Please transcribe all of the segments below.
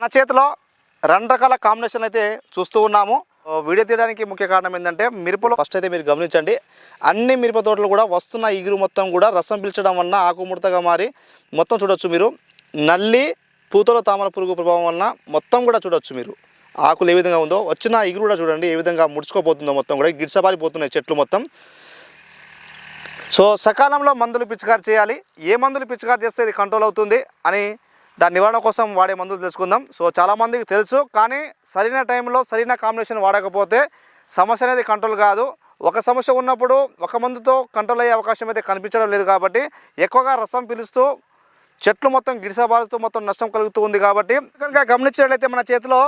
మన చేతిలో రెండు రకాల కాంబినేషన్ అయితే చూస్తూ ఉన్నాము. వీడియో తీయడానికి ముఖ్య కారణం ఏంటంటే మిరపలు ఫస్ట్ అయితే మీరు గమనించండి. అన్ని మిరప తోటలు కూడా వస్తున్న ఇగురు మొత్తం కూడా రసం పీల్చడం వలన ఆకుముడతగా మారి మొత్తం చూడొచ్చు మీరు. నల్లి పూతలో తామర పురుగు ప్రభావం వలన మొత్తం కూడా చూడొచ్చు మీరు. ఆకులు ఏ విధంగా ఉందో వచ్చిన ఇగురు కూడా చూడండి ఏ విధంగా ముడుచుకోపోతుందో మొత్తం కూడా గిడ్సబారిపోతున్నాయి చెట్లు మొత్తం. సో సకాలంలో మందులు పిచికారి చేయాలి. ఏ మందులు పిచికారి చేస్తే ఇది కంట్రోల్ అవుతుంది అని దాని నివారణ కోసం వాడే మందులు తెలుసుకుందాం. సో చాలామందికి తెలుసు కానీ సరైన టైంలో సరైన కాంబినేషన్ వాడకపోతే సమస్య అనేది కంట్రోల్ కాదు. ఒక సమస్య ఉన్నప్పుడు ఒక మందుతో కంట్రోల్ అయ్యే అవకాశం అయితే కనిపించడం లేదు కాబట్టి ఎక్కువగా రసం పిలుస్తూ చెట్లు మొత్తం గిడిసబారుతూ మొత్తం నష్టం కలుగుతూ ఉంది కాబట్టి కనుక గమనించినట్లయితే మన చేతిలో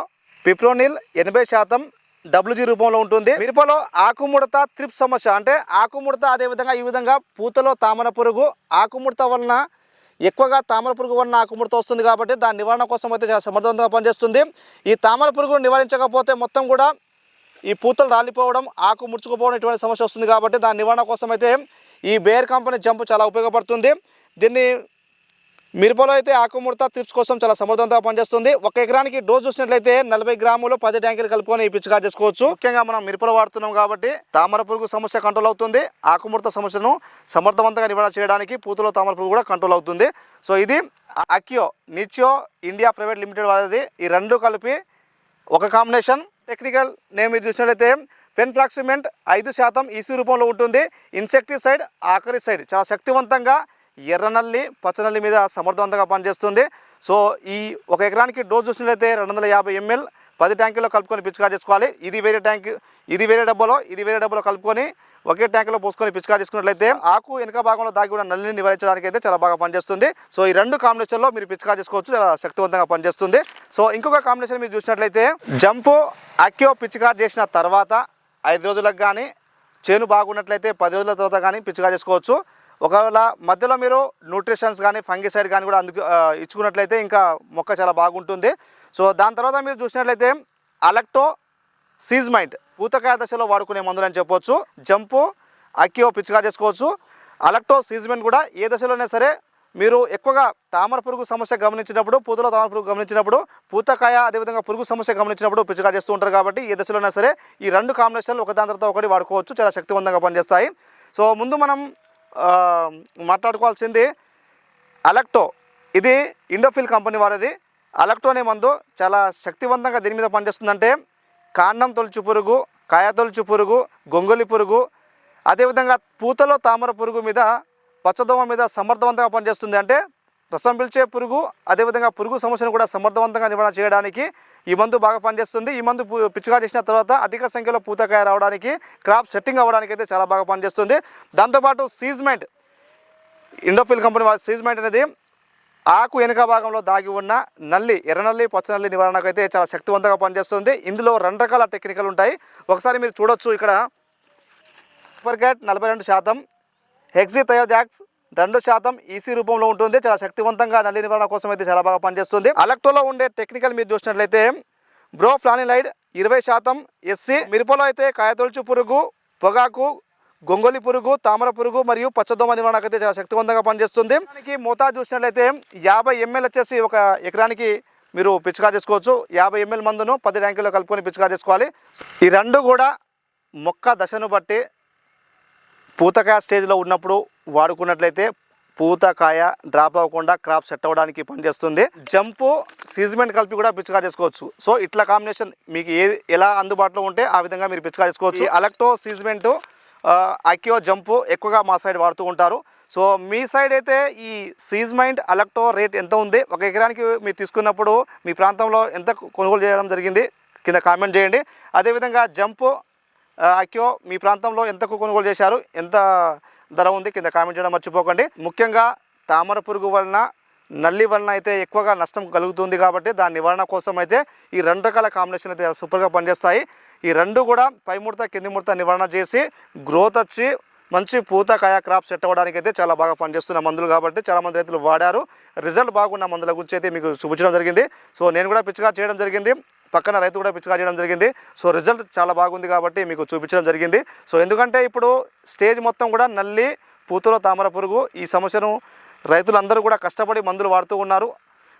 పిప్రోనిల్ ఎనభై శాతం డబ్ల్యూజీ రూపంలో ఉంటుంది. మిరపలో ఆకుముడత త్రిప్ సమస్య అంటే ఆకుముడత అదేవిధంగా ఈ విధంగా పూతలో తామర పురుగు ఆకుముడత వలన ఎక్కువగా తామర పురుగు వలన ఆకుముడత వస్తుంది కాబట్టి దాని నివారణ కోసం అయితే చాలా సమర్థవంతంగా పనిచేస్తుంది. ఈ తామర పురుగును నివారించకపోతే మొత్తం కూడా ఈ పూతలు రాలిపోవడం ఆకు ముడుచుకుపోవడం ఇటువంటి సమస్య వస్తుంది కాబట్టి దాని నివారణ కోసం అయితే ఈ బేర్ కంపెనీ జంప్ చాలా ఉపయోగపడుతుంది. దీన్ని మిరపలో అయితే ఆకుముడత టిప్స్ కోసం చాలా సమర్థవంతంగా పనిచేస్తుంది. ఒక ఎకరానికి డోస్ చూసినట్లయితే నలభై గ్రాములు పది ట్యాంకులు కలుపుకొని పిచ్చుగా చేసుకోవచ్చు. ముఖ్యంగా మనం మిరపలో వాడుతున్నాం కాబట్టి తామర పురుగు సమస్య కంట్రోల్ అవుతుంది. ఆకుముడత సమస్యను సమర్థవంతంగా నివారణ చేయడానికి పూతలో తామర పురుగు కూడా కంట్రోల్ అవుతుంది. సో ఇది అక్యో నిచ్యో ఇండియా ప్రైవేట్ లిమిటెడ్ వాళ్ళది ఈ రెండు కలిపి ఒక కాంబినేషన్ టెక్నికల్ నేమ్ ఇది చూసినట్లయితే ఫెన్ఫ్లాక్సిమెంట్ ఐదు శాతం ఈసీ రూపంలో ఉంటుంది. ఇన్సెక్టిసైడ్ ఆఖరి సైడ్ చాలా శక్తివంతంగా ఎర్రనల్లి పచ్చనల్లి మీద సమర్థవంతంగా పనిచేస్తుంది. సో ఈ ఒక ఎకరానికి డోస్ చూసినట్లయితే రెండు వందల యాభై ఎంఎల్ పది ట్యాంకుల్లో కలుపుకొని పిచికారి చేసుకోవాలి. ఇది వేరే ట్యాంక్ ఇది వేరే డబ్బాలో ఇది వేరే డబ్బాలో కలుపుకొని ఒకే ట్యాంకులో పోసుకొని పిచికారి చేసుకున్నట్లయితే ఆకు వెనక భాగంలో దాగి కూడా నల్లిని నివారించడానికి అయితే చాలా బాగా పనిచేస్తుంది. సో ఈ రెండు కాంబినేషన్లో మీరు పిచికారి చేసుకోవచ్చు. చాలా శక్తివంతంగా పనిచేస్తుంది. సో ఇంకొక కాంబినేషన్ మీరు చూసినట్లయితే జంపు అక్యో పిచికారి చేసిన తర్వాత ఐదు రోజులకు కానీ చేను బాగున్నట్లయితే పది రోజుల తర్వాత కానీ పిచికారు చేసుకోవచ్చు. ఒకవేళ మధ్యలో మీరు న్యూట్రిషన్స్ కానీ ఫంగిసైడ్ కానీ కూడా అందుకు ఇచ్చుకున్నట్లయితే ఇంకా మొక్క చాలా బాగుంటుంది. సో దాని తర్వాత మీరు చూసినట్లయితే అలెక్టో సీజ్మైంట్ పూతకాయ దశలో వాడుకునే మందులు అని చెప్పొచ్చు. జంపు అక్కియో పిచ్చిగా చేసుకోవచ్చు. అలెక్టో సీజ్మెంట్ కూడా ఏ దశలోనే సరే మీరు ఎక్కువగా తామర పురుగు సమస్య గమనించినప్పుడు పూతలో తామర పురుగు గమనించినప్పుడు పూతకాయ అదేవిధంగా పురుగు సమస్య గమనించినప్పుడు పిచ్చిగా చేస్తూ ఉంటారు కాబట్టి ఏ దశలోనే సరే ఈ రెండు కాంబినేషన్లు ఒక దాని తర్వాత ఒకటి వాడుకోవచ్చు. చాలా శక్తివంతంగా పనిచేస్తాయి. సో ముందు మనం మాట్లాడుకోవాల్సింది అలెక్టో ఇది ఇండోఫిల్ కంపెనీ వారిది. అలెక్టో అనే మందు చాలా శక్తివంతంగా దీని మీద పనిచేస్తుందంటే కాండం తొలుచు పురుగు కాయ తొలుచు పురుగు గొంగలి పురుగు అదేవిధంగా పూతలో తామర పురుగు మీద పచ్చదోమ మీద సమర్థవంతంగా పనిచేస్తుంది అంటే రసం పిలిచే పురుగు అదేవిధంగా పురుగు సమస్యను కూడా సమర్థవంతంగా నివారణ చేయడానికి ఈ మందు బాగా పనిచేస్తుంది. ఈ మందు పిచ్చుగా చేసిన తర్వాత అధిక సంఖ్యలో పూతకాయ రావడానికి క్రాప్ సెట్టింగ్ అవ్వడానికి అయితే చాలా బాగా పనిచేస్తుంది. దాంతోపాటు సీజ్మెంట్ ఇండోఫిల్ కంపెనీ వాళ్ళ సీజ్మెంట్ అనేది ఆకు వెనుక భాగంలో దాగి ఉన్న నల్లి ఎర్రనల్లి పచ్చనల్లి నివారణకు అయితే చాలా శక్తివంతంగా పనిచేస్తుంది. ఇందులో రెండు రకాల టెక్నికల్ ఉంటాయి. ఒకసారి మీరు చూడొచ్చు ఇక్కడ. సూపర్ క్యాట్ నలభై రెండు శాతం హెక్సీ థయోజాక్స్ రెండు శాతం ఈసీ రూపంలో ఉంటుంది. చాలా శక్తివంతంగా నల్లి నివారణ కోసం అయితే చాలా బాగా పనిచేస్తుంది. అలక్టోలో ఉండే టెక్నికల్ మీరు చూసినట్లయితే బ్రో ఫ్లానిలైడ్ ఇరవై శాతం ఎస్సీ మిరపలో అయితే కాయతొలుచు పురుగు పొగాకు గొంగలి పురుగు తామర పురుగు మరియు పచ్చదోమ నివారణకు అయితే చాలా శక్తివంతంగా పనిచేస్తుంది. దానికి మోతా చూసినట్లయితే యాభై ఎంఎల్ వచ్చేసి ఒక ఎకరానికి మీరు పిచికా చేసుకోవచ్చు. యాభై ఎంఎల్ మందును పది ర్యాంకుల్లో కలుపుకొని పిచికా చేసుకోవాలి. ఈ రెండు కూడా మొక్క దశను బట్టి పూతకాయ స్టేజ్లో ఉన్నప్పుడు వాడుకున్నట్లయితే పూతకాయ డ్రాప్ అవ్వకుండా క్రాప్ సెట్ అవ్వడానికి పనిచేస్తుంది. జంపు సీజ్మెంట్ కలిపి కూడా పిచ్చిగా చేసుకోవచ్చు. సో ఇట్లా కాంబినేషన్ మీకు ఏ ఎలా అందుబాటులో ఉంటే ఆ విధంగా మీరు పిచ్చిగా చేసుకోవచ్చు. అలెక్టో సీజ్మెంట్ అక్యో జంపు ఎక్కువగా మా సైడ్ వాడుతూ ఉంటారు. సో మీ సైడ్ అయితే ఈ సీజ్మైంట్ అలెక్టో రేట్ ఎంత ఉంది? ఒక ఎకరానికి మీరు తీసుకున్నప్పుడు మీ ప్రాంతంలో ఎంత కొనుగోలు చేయడం జరిగింది? కింద కామెంట్ చేయండి. అదేవిధంగా జంపు అక్యో మీ ప్రాంతంలో ఎంతకు కొనుగోలు చేశారు? ఎంత ధర ఉంది? కింద కామెంట్ చేయడం మర్చిపోకండి. ముఖ్యంగా తామర పురుగు వలన నల్లి వలన అయితే ఎక్కువగా నష్టం కలుగుతుంది కాబట్టి దాని నివారణ కోసం అయితే ఈ రెండు రకాల కాంబినేషన్ అయితే సూపర్గా పనిచేస్తాయి. ఈ రెండు కూడా పై ముడత కింది ముడత నివారణ చేసి గ్రోత్ వచ్చి మంచి పూత కాయ క్రాప్ సెట్ అవ్వడానికి అయితే చాలా బాగా పనిచేస్తున్న మందులు కాబట్టి చాలా మంది రైతులు వాడారు. రిజల్ట్ బాగున్న మందుల గురించి అయితే మీకు చూపించడం జరిగింది. సో నేను కూడా పిచ్చిగా చేయడం జరిగింది. పక్కన రైతు కూడా పిచ్చిగా చేయడం జరిగింది. సో రిజల్ట్ చాలా బాగుంది కాబట్టి మీకు చూపించడం జరిగింది. సో ఎందుకంటే ఇప్పుడు స్టేజ్ మొత్తం కూడా నల్లి పూతలో తామర పురుగు ఈ సమస్యను రైతులందరూ కూడా కష్టపడి మందులు వాడుతూ ఉన్నారు.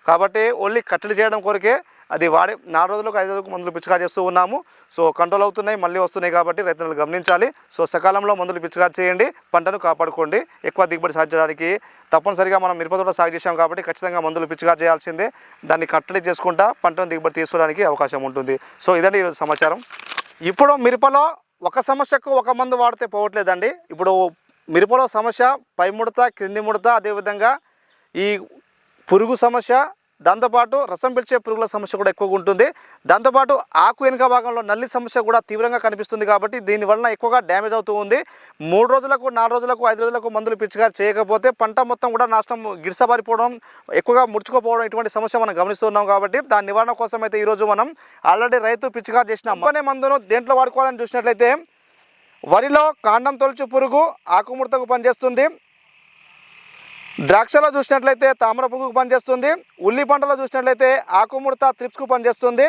కాబట్టి ఓన్లీ కట్టడి చేయడం కొరకే అది వాడి నాలుగు రోజులకు ఐదు రోజులకు మందులు పిచికారి చేస్తూ ఉన్నాము. సో కంట్రోల్ అవుతున్నాయి మళ్ళీ వస్తున్నాయి కాబట్టి రైతులు గమనించాలి. సో సకాలంలో మందులు పిచికారి చేయండి పంటను కాపాడుకోండి. ఎక్కువ దిగుబడి సాధించడానికి తప్పనిసరిగా మనం మిరప తోట సాగు చేసాం కాబట్టి ఖచ్చితంగా మందులు పిచికారి చేయాల్సిందే. దాన్ని కట్టడి చేసుకుంటా పంటను దిగుబడి తీసుకోవడానికి అవకాశం ఉంటుంది. సో ఇదండి ఈరోజు సమాచారం. ఇప్పుడు మిరపలో ఒక సమస్యకు ఒక మందు వాడితే పోవట్లేదండి. ఇప్పుడు మిరపలో సమస్య పై ముడత క్రింది ముడత అదేవిధంగా ఈ పురుగు సమస్య దాంతోపాటు రసం పిలిచే పురుగుల సమస్య కూడా ఎక్కువగా ఉంటుంది. దాంతోపాటు ఆకు వెనుక భాగంలో నల్లి సమస్య కూడా తీవ్రంగా కనిపిస్తుంది కాబట్టి దీనివలన ఎక్కువగా డ్యామేజ్ అవుతూ ఉంది. మూడు రోజులకు నాలుగు రోజులకు ఐదు రోజులకు మందులు పిచ్చిగారు చేయకపోతే పంట మొత్తం కూడా నష్టం గిడిసబారిపోవడం ఎక్కువగా ముడుచుకోపోవడం ఇటువంటి సమస్య మనం గమనిస్తున్నాం కాబట్టి దాని నివారణ కోసం అయితే ఈరోజు మనం ఆల్రెడీ రైతు పిచ్చిగారు చేసిన అమ్మనే మందును దేంట్లో వాడుకోవాలని చూసినట్లయితే వరిలో కాండం తొలచు పురుగు ఆకుముడతకు పనిచేస్తుంది. ద్రాక్షలో చూసినట్లయితే తామర పురుగుకు పనిచేస్తుంది ఉల్లి పంటలో చూసినట్లయితే ఆకుముడత త్రిప్స్కు పనిచేస్తుంది.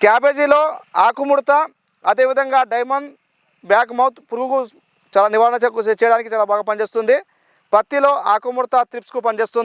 క్యాబేజీలో ఆకుముడత అదేవిధంగా డైమండ్ బ్యాక్ మౌత్ పురుగు చాలా నివారణ చేయడానికి చాలా బాగా పనిచేస్తుంది. పత్తిలో ఆకుముడత త్రిప్స్కు పనిచేస్తుంది.